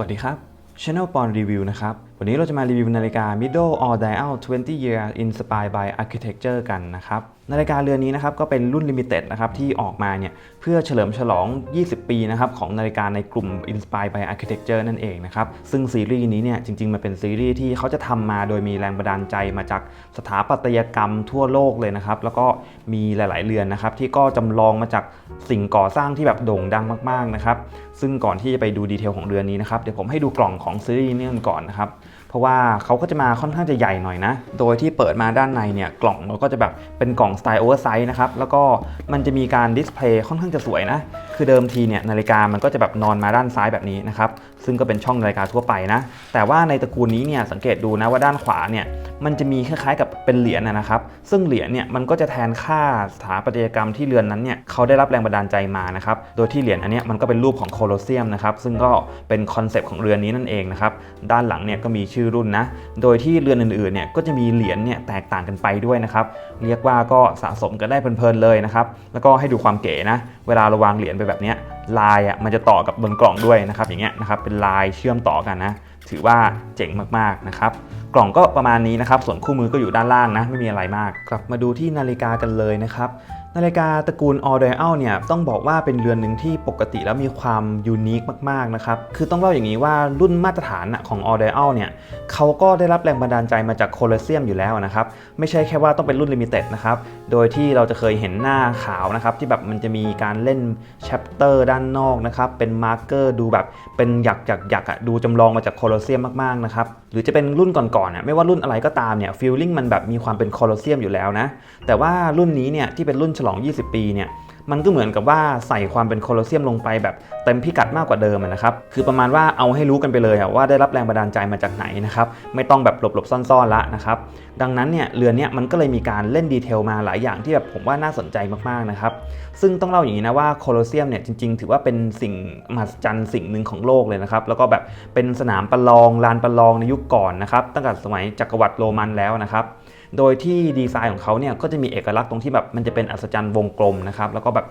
สวัสดีครับ Channel Pon Review นะครับ วันนี้เราจะมารีวิวนาฬิกา Middle All Dial 20 Year Inspired by Architecture กันนะครับ นาฬิกาเรือนนี้นะครับก็เป็นรุ่น Limited นะครับที่ออกมาเนี่ยเพื่อเฉลิมฉลอง 20 ปีนะครับของนาฬิกาในกลุ่ม Inspired by Architecture นั่นเองนะครับซึ่งซีรีส์นี้เนี่ยจริงๆ มันเป็นซีรีส์ที่เขาจะทำมาโดยมีแรงบันดาลใจมาจากสถาปัตยกรรมทั่วโลกเลยนะครับแล้วก็มีหลายๆเรือนนะครับที่ก็จำลองมาจากสิ่งก่อสร้างที่แบบโด่งดังมากๆนะครับซึ่งก่อนที่จะไปดูดีเทลของเรือนนี้นะครับเดี๋ยวผมให้ดูกล่องของซีรีส์นี้กันก่อนนะครับ เพราะว่าเขาก็จะมาค่อนข้างจะใหญ่หน่อยนะ โดยที่เปิดมาด้านในเนี่ยกล่องเราก็จะแบบเป็นกล่องสไตล์โอเวอร์ไซส์นะครับ แล้วก็มันจะมีการดิสเพลย์ค่อนข้างจะสวยนะ คือเดิมทีเนี่ยนาฬิกามันก็จะแบบนอนมาด้านซ้ายแบบนี้นะครับซึ่งก็เป็นช่องนาฬิกาทั่วไปนะแต่ว่าในตระกูลนี้เนี่ยสังเกตดูนะว่าด้านขวาเนี่ยมันจะมีคล้ายๆกับเป็นเหรียญนะครับ ซึ่งเหรียญเนี่ยมันก็จะแทนค่าสถาปัตยกรรมที่เรือนนั้นเนี่ยเขาได้รับแรงบันดาลใจมานะครับโดยที่เหรียญอันนี้มันก็เป็นรูปของโคลอสเซียมนะครับซึ่งก็เป็นคอนเซปต์ของเรือนนี้นั่นเองนะครับด้านหลังเนี่ยก็มีชื่อรุ่นนะโดยที่เรือนอื่นๆเนี่ยก็จะมีเหรียญเนี่ยแตกต่างกันไปด้วยนะครับเรียกว่าก็สะสมกันได้เพลินๆเลยนะครับแล้วก็ให้ดูความเก๋นะ เวลาเราวางเหรียญไปแบบนี้ลายอะมันจะต่อกับบนกล่องด้วยนะครับอย่างเงี้ยนะครับเป็นลายเชื่อมต่อกันนะถือว่าเจ๋งมากๆนะครับกล่องก็ประมาณนี้นะครับ ส่วนคู่มือก็อยู่ด้านล่างนะ ไม่มีอะไรมาก กลับมาดูที่นาฬิกากันเลยนะครับ นาฬิกาตระกูล All Dial เนี่ยต้องบอกว่าเป็นเรือนหนึ่งที่ปกติแล้วมีความยูนิคมากๆนะครับคือต้องเล่าอย่างนี้ว่ารุ่นมาตรฐานน่ะของ All Dial เนี่ยเขาก็ได้รับแรงบันดาลใจมาจากโคลอเซียมอยู่แล้วนะครับไม่ใช่แค่ว่าต้องเป็นรุ่นลิมิเต็ดนะครับโดยที่เราจะเคยเห็นหน้าขาวนะครับที่แบบมันจะมีการเล่นแชปเตอร์ด้านนอกนะครับเป็นมาร์กเกอร์ดูแบบเป็นหยักหยักหยักอะดูจำลองมาจากโคลอเซียมมากๆนะครับหรือจะเป็นรุ่นก่อนๆน่ะไม่ว่ารุ่นอะไรก็ตามเนี่ยฟีลลิ่งมันแบบมีความเป็นโคลอเซียมอยู่แล้วนะแต่ว่ารุ่นนี้เนี่ยที่เป็นรุ่นฉลอง 20 ปีเนี่ยมันก็เหมือนกับว่าใส่ความเป็นโคลอเซียมลงไปแบบเต็มพิกัดมากกว่าเดิมนะครับ คือประมาณว่าเอาให้รู้กันไปเลยว่าได้รับแรงบันดาลใจมาจากไหนนะครับ ไม่ต้องแบบหลบๆซ่อนๆละนะครับ ดังนั้นเนี่ยเรือนเนี้ยมันก็เลยมีการเล่นดีเทลมาหลายอย่างที่แบบผมว่าน่าสนใจมากๆนะครับ ซึ่งต้องเล่าอย่างนี้นะว่าโคลอเซียมเนี่ยจริงๆ ถือว่าเป็นสิ่งมหัศจรรย์สิ่งหนึ่งของโลกเลยนะครับ แล้วก็แบบเป็นสนามประลองลานประลองในยุคก่อนนะครับ ตั้งแต่สมัยจักรวรรดิโรมันแล้วนะครับ โดยที่ดีไซน์ของเขาเนี่ยก็จะมีเอกลักษณ์ตรงที่แบบมันจะเป็นอัศจรรย์วงกลมนะครับแล้วก็แบบ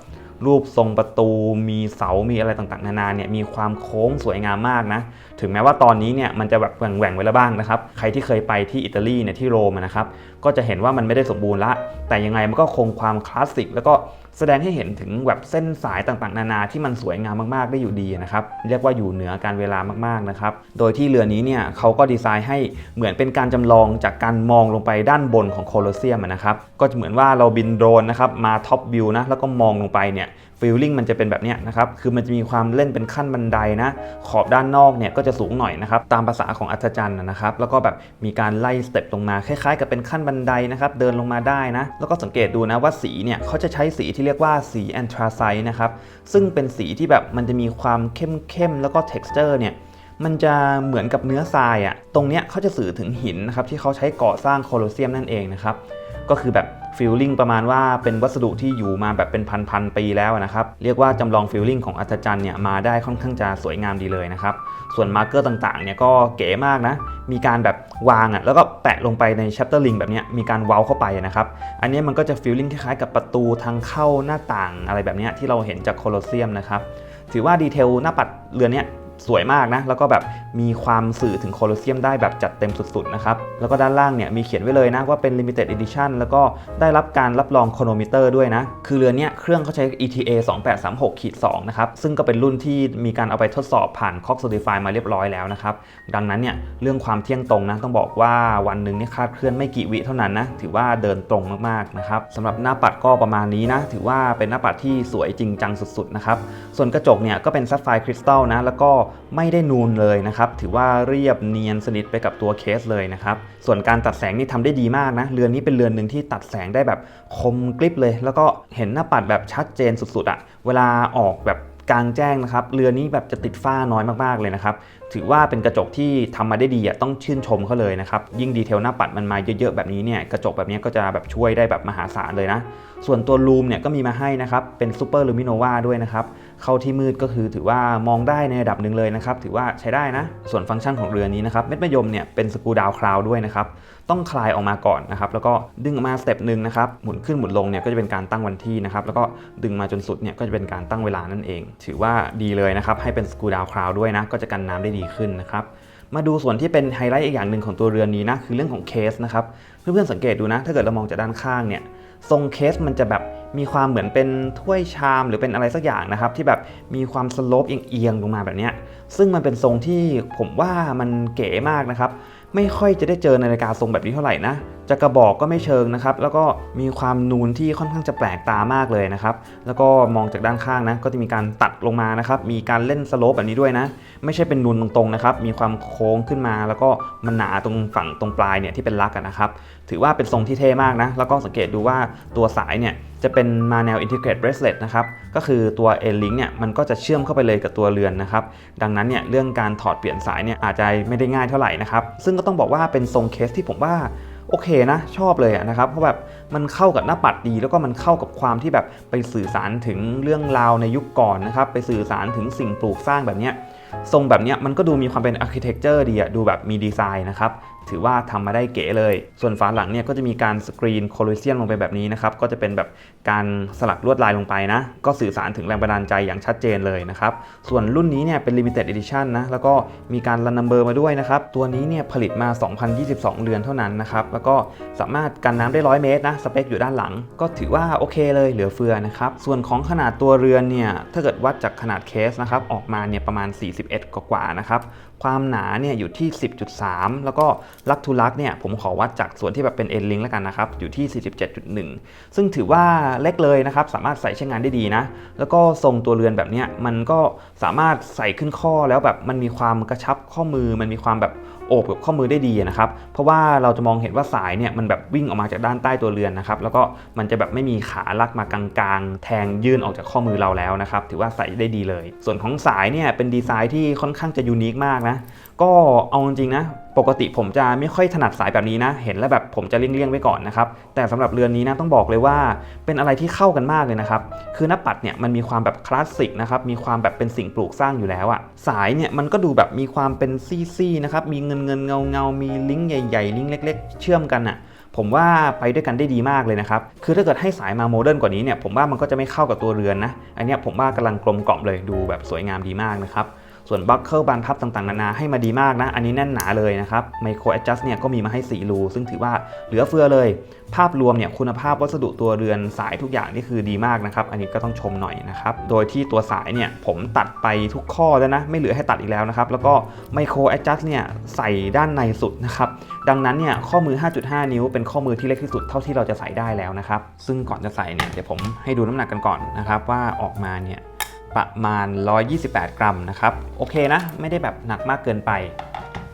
รูปทรงประตู มีเสา มีอะไรต่างๆ นานาเนี่ยมีความโค้งสวยงามมากนะ ถึงแม้ว่าตอนนี้เนี่ยมันจะแบบแหว่งๆไว้แล้วบ้างนะครับ ใครที่เคยไปที่อิตาลีเนี่ยที่โรมนะครับ ก็จะเห็นว่ามันไม่ได้สมบูรณ์ละ แต่ยังไงมันก็คงความคลาสสิกแล้วก็ แสดงให้เห็นถึงแบบเส้นสายต่างๆ นานาที่มันสวยงามมากๆ ได้อยู่ดีนะครับ เรียกว่าอยู่เหนือการเวลามากๆนะครับ โดยที่เรือนี้เนี่ยเขาก็ดีไซน์ให้เหมือนเป็นการจำลองจากการมองลงไปด้านบนของโคลอสเซียมนะครับ ก็จะเหมือนว่าเราบินโดรนนะครับมาท็อปวิวนะแล้วก็มองลงไปเนี่ย ฟีลลิ่งมันจะเป็นแบบนี้นะครับ คือมันจะมีความเล่นเป็นขั้นบันไดนะ ขอบด้านนอกเนี่ยก็จะสูงหน่อยนะครับ ตามภาษาของอัศจรรย์นะครับ แล้วก็แบบมีการไล่สเต็ปลงมา คล้ายๆ กับเป็นขั้นบันไดนะครับ เดินลงมาได้นะ แล้วก็สังเกตดูนะว่าสีเนี่ยเขาจะใช้สีที่เรียกว่าสีแอนทราไซต์นะครับ ซึ่งเป็นสีที่แบบมันจะมีความเข้มๆ แล้วก็ texture เนี่ย มันจะเหมือนกับเนื้อทรายอะตรงเนี้ยเขาจะสื่อถึงหินนะครับที่เขาใช้ก่อสร้างโคลอสเซียมนั่นเองนะครับ ก็คือแบบฟิลลิ่งประมาณว่าเป็นวัสดุที่อยู่มาแบบเป็นพันๆปีแล้วนะครับ เรียกว่าจำลองฟิลลิ่งของอัศจรรย์เนี่ยมาได้ค่อนข้างจะสวยงามดีเลยนะครับ ส่วนมาร์เกอร์ต่างๆเนี่ยก็เก๋มากนะ มีการแบบวางอะแล้วก็แปะลงไปในชัตเตอร์ลิงแบบนี้มีการเว้าเข้าไปนะครับ อันนี้มันก็จะฟิลลิ่งคล้ายๆกับประตูทางเข้าหน้าต่างอะไรแบบนี้ที่เราเห็นจากโคลอสเซียมนะครับถือว่าดีเทลหน้าปัดเรือนเนี้ย สวยมากนะ แล้วก็แบบมีความสื่อถึงโคลอสเซียมได้แบบจัดเต็มสุดๆนะครับ แล้วก็ด้านล่างเนี่ยมีเขียนไว้เลยนะว่าเป็น limited edition แล้วก็ได้รับการรับรองโครโนมิเตอร์ด้วยนะ คือเรือนเนี้ยเครื่องเขาใช้ ETA 2836-2นะครับ ซึ่งก็เป็นรุ่นที่มีการเอาไปทดสอบผ่าน COX Certify มาเรียบร้อยแล้วนะครับ ดังนั้นเนี่ยเรื่องความเที่ยงตรงนะต้องบอกว่าวันหนึ่งเนี่ยคาดเคลื่อนไม่กี่วิเท่านั้นนะถือว่าเดินตรงมากๆนะครับสำหรับหน้าปัดก็ประมาณนี้นะถือว่าเป็นหน้าปัดที่สวยจริงจังสุดๆนะครับส่วนกระจกเนี่ยก็เป็นซัฟไฟคริสตัลนะแล้วก็ไม่ได้นูนเลยนะครับถือว่าเรียบเนียนสนิทไปกับตัวเคสเลยนะครับ ส่วนการตัดแสงนี่ทำได้ดีมากนะ เรือนนี้เป็นเรือนหนึ่งที่ตัดแสงได้แบบคมกริบเลย แล้วก็เห็นหน้าปัดแบบชัดเจนสุดๆอะเวลาออกแบบกลางแจ้งนะครับ เรือนนี้แบบจะติดฝ้าน้อยมากๆเลยนะครับ ถือว่าเป็นกระจกที่ทำมาได้ดีอะต้องชื่นชมเขาเลยนะครับ ยิ่งดีเทลหน้าปัดมันมาเยอะๆแบบนี้เนี่ยกระจกแบบนี้ก็จะแบบช่วยได้แบบมหาศาลเลยนะ ส่วนตัวลูมเนี่ยก็มีมาให้นะครับ เป็นซูเปอร์ลูมิโนวาด้วยนะครับ เข้าที่มืดก็คือถือว่ามองได้ในระดับหนึ่งเลยนะครับ ถือว่าใช้ได้นะ ส่วนฟังก์ชันของเรือนี้นะครับเม็ดมะยมเนี่ยเป็นสกูดาวคราวด้วยนะครับ ต้องคลายออกมาก่อนนะครับ แล้วก็ดึงออกมาสเต็ปหนึ่งนะครับ หมุนขึ้นหมุนลงเนี่ยก็จะเป็นการตั้งวันที่นะครับ แล้วก็ดึงมาจนสุดเนี่ยก็จะเป็นการตั้งเวลานั่นเอง ถือว่าดีเลยนะครับ ให้เป็นสกูดาวคราวด้วยนะ ก็จะกันน้ำได้ดีขึ้นนะครับมาดูส่วนที่เป็นไฮไลท์อีกอย่างหนึ่งของตัวเรือนนี้นะคือเรื่องของเคสนะครับเพื่อนๆสังเกตดูนะ ถ้าเกิดเรามองจากด้านข้างเนี่ย ทรงเคสมันจะแบบมีความเหมือนเป็นถ้วยชามหรือเป็นอะไรสักอย่างนะครับ ที่แบบมีความสโลปเอียงๆลงมาแบบนี้ซึ่งมันเป็นทรงที่ผมว่ามันเก๋มากนะครับ ไม่ค่อยจะได้เจอนาฬิกาทรงแบบนี้เท่าไหร่นะจะกระบอกก็ไม่เชิงนะครับ แล้วก็มีความนูนที่ค่อนข้างจะแปลกตามากเลยนะครับ แล้วก็มองจากด้านข้างนะ ก็จะมีการตัดลงมานะครับ มีการเล่นสโลปแบบนี้ด้วยนะ ไม่ใช่เป็นนูนตรงๆนะครับ มีความโค้งขึ้นมา แล้วก็มันหนาตรงฝั่งตรงปลายเนี่ยที่เป็นลักนะครับ ถือว่าเป็นทรงที่เท่มากนะ แล้วก็สังเกตดูว่าตัวสายเนี่ย จะเป็นมาแนว integrate bracelet นะครับ ก็คือตัว N-Link เนี่ยมันก็จะเชื่อมเข้าไปเลยกับตัวเรือนนะครับ ดังนั้นเนี่ยเรื่องการถอดเปลี่ยนสายเนี่ยอาจจะไม่ได้ง่ายเท่าไหร่นะครับ ซึ่งก็ต้องบอกว่าเป็นทรงเคสที่ผมว่าโอเคนะชอบเลยนะครับ เพราะแบบมันเข้ากับหน้าปัดดี แล้วก็มันเข้ากับความที่แบบไปสื่อสารถึงเรื่องราวในยุคก่อนนะครับ ไปสื่อสารถึงสิ่งปลูกสร้างแบบเนี้ยทรงแบบเนี้ยมันก็ดูมีความเป็นอาร์เคเต็กเจอร์ดีอะดูแบบมีดีไซน์นะครับ ถือว่าทำมาได้เก๋เลย ส่วนฝาหลังเนี่ยก็จะมีการสกรีนโคล o เซียนลงไปแบบนี้นะครับ ก็จะเป็นแบบการสลักลวดลายลงไปนะ ก็สื่อสารถึงแรงบันดาลใจอย่างชัดเจนเลยนะครับ ส่วนรุ่นนี้เนี่ยเป็น Limited Edition นะ แล้วก็มีการรันนัมเบอร์มาด้วยนะครับ ตัวนี้เนี่ยผลิตมา 2022เรือนเท่านั้นนะครับ แล้วก็สามารถกันน้ำได้ 100 เมตรนะ สเปคอยู่ด้านหลัง ก็ถือว่าโอเคเลยเหลือเฟือนะครับ ส่วนของขนาดตัวเรือนเนี่ย ถ้าเกิดวัดจากขนาดเคสนะครับ ออกมาเนี่ยประมาณ 41 กว่าๆนะครับ ความหนาเนี่ยอยู่ที่ 10.3 แล้วก็ลักทูลักเนี่ยผมขอวัดจากส่วนที่แบบเป็นเอ็นลิงแล้วกันนะครับ อยู่ที่ 47.1 ซึ่งถือว่าเล็กเลยนะครับ สามารถใส่ใช้งานได้ดีนะ แล้วก็ทรงตัวเรือนแบบเนี้ยมันก็สามารถใส่ขึ้นข้อแล้วแบบมันมีความกระชับข้อมือมันมีความแบบ โอบกับข้อมือได้ดีนะครับ เพราะว่าเราจะมองเห็นว่าสายเนี่ยมันแบบวิ่งออกมาจากด้านใต้ตัวเรือนนะครับแล้วก็มันจะแบบไม่มีขาลักมากลางๆ แทงยื่นออกจากข้อมือเราแล้วนะครับถือว่าใส่ได้ดีเลย ส่วนของสายเนี่ยเป็นดีไซน์ที่ค่อนข้างจะยูนิคมากนะ ก็เอาจริงๆนะ ปกติผมจะไม่ค่อยถนัดสายแบบนี้นะ เห็นแล้วแบบผมจะเลี่ยงๆไว้ก่อนนะครับ แต่สำหรับเรือนนี้นะต้องบอกเลยว่า เป็นอะไรที่เข้ากันมากเลยนะครับ คือหน้าปัดเนี่ยมันมีความแบบคลาสสิกนะครับ มีความแบบเป็นสิ่งปลูกสร้างอยู่แล้วอะสายเนี่ยมันก็ดูแบบมีความเป็นซี่ๆนะครับ มีเงินเงินเงาเงามีลิงก์ใหญ่ ๆ ลิงก์เล็ก ๆ เชื่อมกันอะผมว่าไปด้วยกันได้ดีมากเลยนะครับ คือถ้าเกิดให้สายมาโมเดิร์นกว่านี้เนี่ยผมว่ามันก็จะไม่เข้ากับตัวเรือนนะ อันเนี้ยผมว่ากำลังกลมกล่อมเลยดูแบบสวยงามดีมากนะครับ ส่วนบัคเคิลบานพับต่างๆนานาให้มาดีมากนะ อันนี้แน่นหนาเลยนะครับไมโครแอดจัสเนี่ยก็มีมาให้ 4 รู ซึ่งถือว่าเหลือเฟือเลย ภาพรวมเนี่ยคุณภาพวัสดุตัวเรือนสายทุกอย่างนี่คือดีมากนะครับ อันนี้ก็ต้องชมหน่อยนะครับ โดยที่ตัวสายเนี่ยผมตัดไปทุกข้อแล้วนะ ไม่เหลือให้ตัดอีกแล้วนะครับ แล้วก็ไมโครแอดจัสเนี่ยใส่ด้านในสุดนะครับ ดังนั้นเนี่ยข้อมือ 5.5 นิ้ว เป็นข้อมือที่เล็กที่สุดเท่าที่เราจะใส่ได้แล้วนะครับ ซึ่งก่อนจะใส่เนี่ยเดี๋ยวผมให้ดูน้ำหนักกันก่อนนะครับว่าออกมาเนี่ย ประมาณ 128 กรัมนะครับ โอเคนะ ไม่ได้แบบหนักมากเกินไป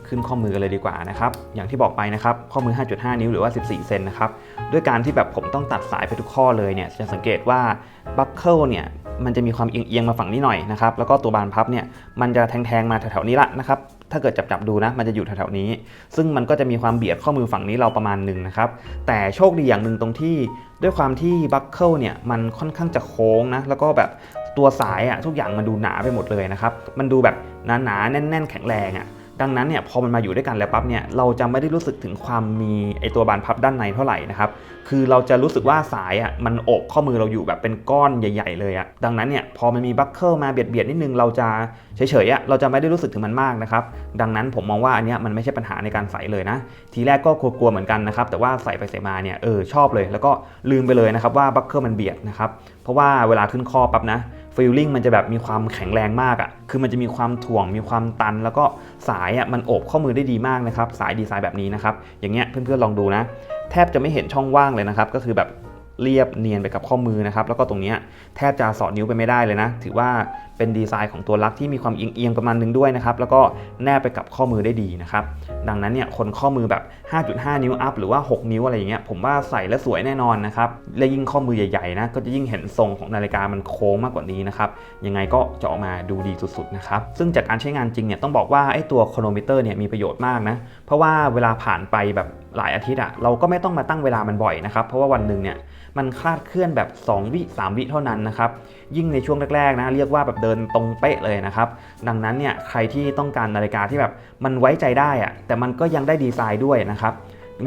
ขึ้นข้อมือเลยดีกว่านะครับ อย่างที่บอกไปนะครับ ข้อมือ 5.5 นิ้วหรือว่า 14 เซนนะครับ ด้วยการที่แบบผมต้องตัดสายไปทุกข้อเลยเนี่ย จะสังเกตว่าบัคเกิลเนี่ย มันจะมีความเอียงๆมาฝั่งนี้หน่อยนะครับ แล้วก็ตัวบานพับเนี่ย มันจะแทงๆมาแถวๆนี้ละนะครับถ้าเกิดจับๆดูนะ มันจะอยู่แถวๆนี้ ซึ่งมันก็จะมีความเบียดข้อมือฝั่งนี้เราประมาณหนึ่งนะครับ แต่โชคดีอย่างหนึ่งตรงที่ด้วยความที่บัคเกิลเนี่ย มันค่อนข้างจะโค้งนะ แล้วก็แบบ ตัวสายอะทุกอย่างมันดูหนาไปหมดเลยนะครับมันดูแบบหนาๆแน่น ๆ แข็งแรงอะดังนั้นเนี่ยพอมันมาอยู่ด้วยกันแล้วปั๊บเนี่ยเราจะไม่ได้รู้สึกถึงความมีไอตัวบานพับด้านในเท่าไหร่นะครับคือเราจะรู้สึกว่าสายอะมันโอบข้อมือเราอยู่แบบเป็นก้อนใหญ่ ๆ เลยอะดังนั้นเนี่ยพอมันมีบัคเกิลมาเบียดๆนิดนึงเราจะเฉยๆอะเราจะไม่ได้รู้สึกถึงมันมากนะครับดังนั้นผมมองว่าอันเนี้ยมันไม่ใช่ปัญหาในการใส่เลยนะ ทีแรกก็กลัวๆเหมือนกันนะครับแต่ว่าใส่ไปใส่มาเนี่ยเออชอบเลย แล้วก็ลืมไปเลยนะครับว่าบัคเกิลมันเบียดนะครับเพราะว่าเวลาขึ้นข้อปั๊บนะ ฟีลลิ่งมันจะแบบมีความแข็งแรงมากอะ่ะ คือมันจะมีความถ่วง มีความตัน แล้วก็สายอะ่ะมันโอบข้อมือได้ดีมากนะครับ สายดีไซน์แบบนี้นะครับ อย่างเงี้ยเพื่อนๆลองดูนะ แทบจะไม่เห็นช่องว่างเลยนะครับ ก็คือแบบเรียบเนียนไปกับข้อมือนะครับ แล้วก็ตรงเนี้ยแทบจะสอดนิ้วไปไม่ได้เลยนะ ถือว่าเป็นดีไซน์ของตัวลักที่มีความเอียงๆประมาณนึงด้วยนะครับ แล้วก็แนบไปกับข้อมือได้ดีนะครับ ดังนั้นเนี่ยคนข้อมือแบบ 5.5 นิ้วอัพหรือว่า 6 นิ้วอะไรอย่างเงี้ยผมว่าใส่แล้วสวยแน่นอนนะครับ และยิ่งข้อมือใหญ่ๆนะก็จะยิ่งเห็นทรงของนาฬิกามันโค้งมากกว่านี้นะครับ ยังไงก็จะออกมาดูดีสุดๆนะครับ ซึ่งจากการใช้งานจริงเนี่ยต้องบอกว่าไอ้ตัวโครโนมิเตอร์เนี่ยมีประโยชน์มากนะ เพราะว่าเวลาผ่านไปแบบหลายอาทิตย์อะเราก็ไม่ต้องมาตั้งเวลามันบ่อยนะครับเพราะว่าวันหนึ่งเนี่ยมันคลาดเคลื่อนแบบ 2 วิ 3 วิเท่านั้นนะครับยิ่งในช่วงแรกๆนะเรียกว่าแบบเดินตรงเป๊ะเลยนะครับ ดังนั้นเนี่ยใครที่ต้องการนาฬิกาที่แบบมันไว้ใจได้อะแต่มันก็ยังได้ดีไซน์ด้วยนะครับ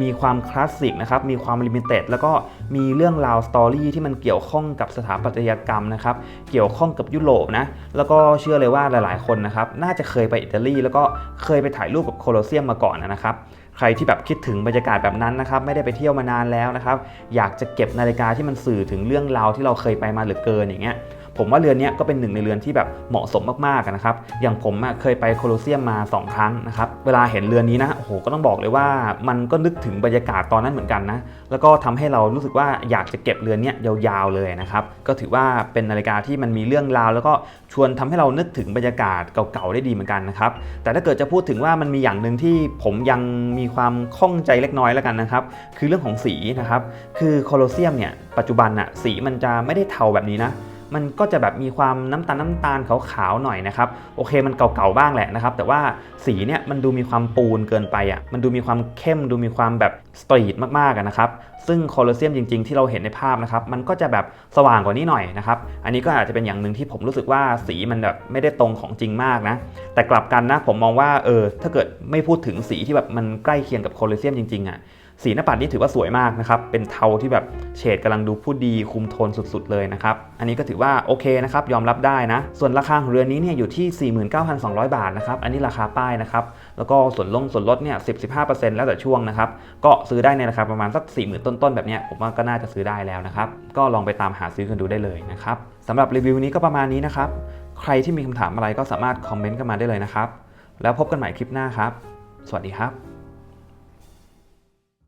มีความคลาสสิกนะครับ มีความลิมิเต็ด แล้วก็มีเรื่องราวสตอรี่ที่มันเกี่ยวข้องกับสถาปัตยกรรมนะครับ เกี่ยวข้องกับยุโรปนะ แล้วก็เชื่อเลยว่าหลายๆ คนนะครับ น่าจะเคยไปอิตาลี แล้วก็เคยไปถ่ายรูปกับโคลอเซียมมาก่อนนะครับ ใครที่แบบคิดถึงบรรยากาศแบบนั้นนะครับ ไม่ได้ไปเที่ยวมานานแล้วนะครับ อยากจะเก็บนาฬิกาที่มันสื่อถึงเรื่องราวที่เราเคยไปมาหลือเกินอย่างเงี้ย ผมว่าเรือนนี้ก็เป็นหนึ่งในเรือนที่แบบเหมาะสมมากๆนะครับ อย่างผมเคยไปโคลอสเซียมมา 2 ครั้งนะครับ เวลาเห็นเรือนนี้นะ โอ้โห ก็ต้องบอกเลยว่ามันก็นึกถึงบรรยากาศตอนนั้นเหมือนกันนะ แล้วก็ทำให้เรารู้สึกว่าอยากจะเก็บเรือนนี้ยาวๆเลยนะครับ ก็ถือว่าเป็นนาฬิกาที่มันมีเรื่องราว แล้วก็ชวนทำให้เรานึกถึงบรรยากาศเก่าๆได้ดีเหมือนกันนะครับ แต่ถ้าเกิดจะพูดถึงว่ามันมีอย่างหนึ่งที่ผมยังมีความข้องใจเล็กน้อยแล้วกันนะครับ คือเรื่องของสีนะครับ คือโคลอสเซียมเนี่ยปัจจุบันอะสีมันจะไม่ได้เทาแบบนี้นะ มันก็จะแบบมีความน้ำตาลน้ำตาลขาวๆหน่อยนะครับโอเคมันเก่าๆบ้างแหละนะครับแต่ว่าสีเนี่ยมันดูมีความปูนเกินไปอะมันดูมีความเข้ม ดูมีความแบบสตรีทมากๆนะครับซึ่งโคลอสเซียมจริงๆ ที่เราเห็นในภาพนะครับมันก็จะแบบสว่างกว่านี้หน่อยนะครับอันนี้ก็อาจจะเป็นอย่างหนึ่งที่ผมรู้สึกว่าสีมันแบบไม่ได้ตรงของจริงมากนะแต่กลับกันนะผมมองว่าเออถ้าเกิดไม่พูดถึงสีที่แบบมันใกล้เคียงกับโคลอสเซียมจริงๆอะ สีหน้าปัดนี่ถือว่าสวยมากนะครับ เป็นเทาที่แบบเฉดกำลังดูผู้ดีคุมโทนสุดๆเลยนะครับ อันนี้ก็ถือว่าโอเคนะครับ ยอมรับได้นะ ส่วนราคาของเรือนนี้เนี่ยอยู่ที่ 49,200 บาทนะครับ อันนี้ราคาป้ายนะครับ แล้วก็ส่วนลงส่วนลดเนี่ย10-15%แล้วแต่ช่วงนะครับ ก็ซื้อได้ในราคาประมาณสัก 40,000 ต้นๆแบบเนี้ยผมว่าก็น่าจะซื้อได้แล้วนะครับ ก็ลองไปตามหาซื้อกันดูได้เลยนะครับสำหรับรีวิวนี้ก็ประมาณนี้นะครับ ใครที่มีคำถามอะไรก็สามารถคอมเมนต์กันมาได้เลยนะครับ แล้วพบกันใหม่คลิปหน้าครับ สวัสดีครับ